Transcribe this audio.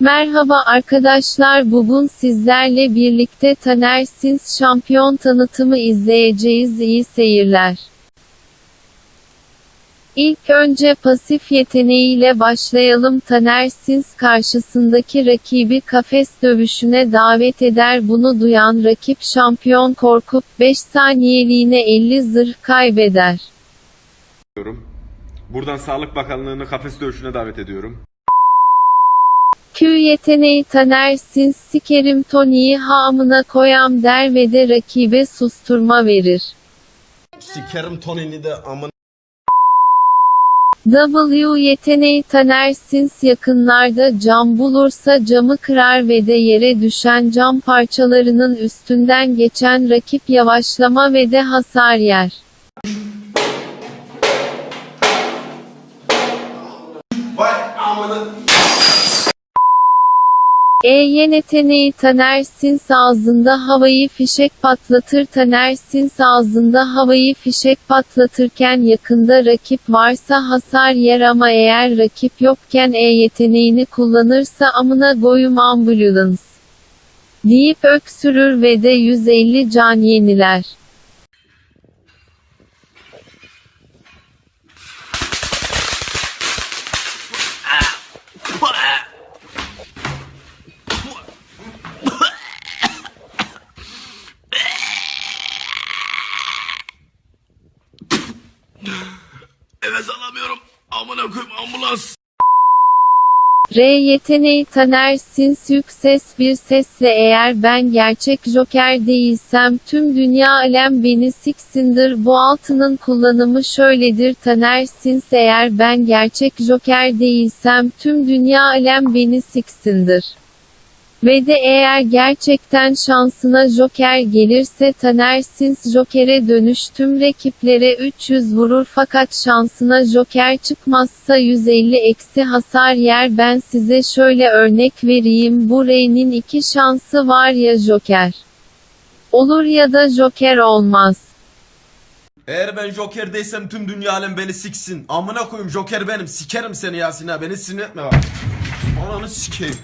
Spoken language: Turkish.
Merhaba arkadaşlar bugün sizlerle birlikte Taner Sins şampiyon tanıtımı izleyeceğiz iyi seyirler. İlk önce pasif yeteneğiyle başlayalım Taner Sins karşısındaki rakibi kafes dövüşüne davet eder bunu duyan rakip şampiyon korkup 5 saniyeliğine 50 zırh kaybeder. Buradan Sağlık Bakanlığı'nı kafes dövüşüne davet ediyorum. Q yeteneği Taner Sins sikerim Tony'yi hamına koyam der ve de rakibe susturma verir. Sikerim Tony'ni de amın W yeteneği Taner Sins yakınlarda cam bulursa camı kırar ve de yere düşen cam parçalarının üstünden geçen rakip yavaşlama ve de hasar yer. Vay amını E yeteneği Taner Sins ağzında havayı fişek patlatır Taner Sins ağzında havayı fişek patlatırken yakında rakip varsa hasar yer ama eğer rakip yokken E yeteneğini kullanırsa amına koyum ambulans deyip öksürür ve de 150 can yeniler. Nefes alamıyorum. Amına koyayım ambulans. R yeteneği Taner Sins ses bir sesle eğer ben gerçek Joker değilsem tüm dünya alem beni siksindir bu altının kullanımı şöyledir Taner Sins eğer ben gerçek Joker değilsem tüm dünya alem beni siksindir. Ve de eğer gerçekten şansına Joker gelirse Taner Sins Joker'e dönüş tüm rakiplere 300 vurur fakat şansına Joker çıkmazsa 150 eksi hasar yer ben size şöyle örnek vereyim bu Rey'nin iki şansı var ya Joker. Olur ya da Joker olmaz. Eğer ben Joker değilsem tüm dünya alem beni siksin. Amına koyayım Joker benim. Sikerim seni Yasin ha. Beni sinir etme bak. Ananı sikeyim.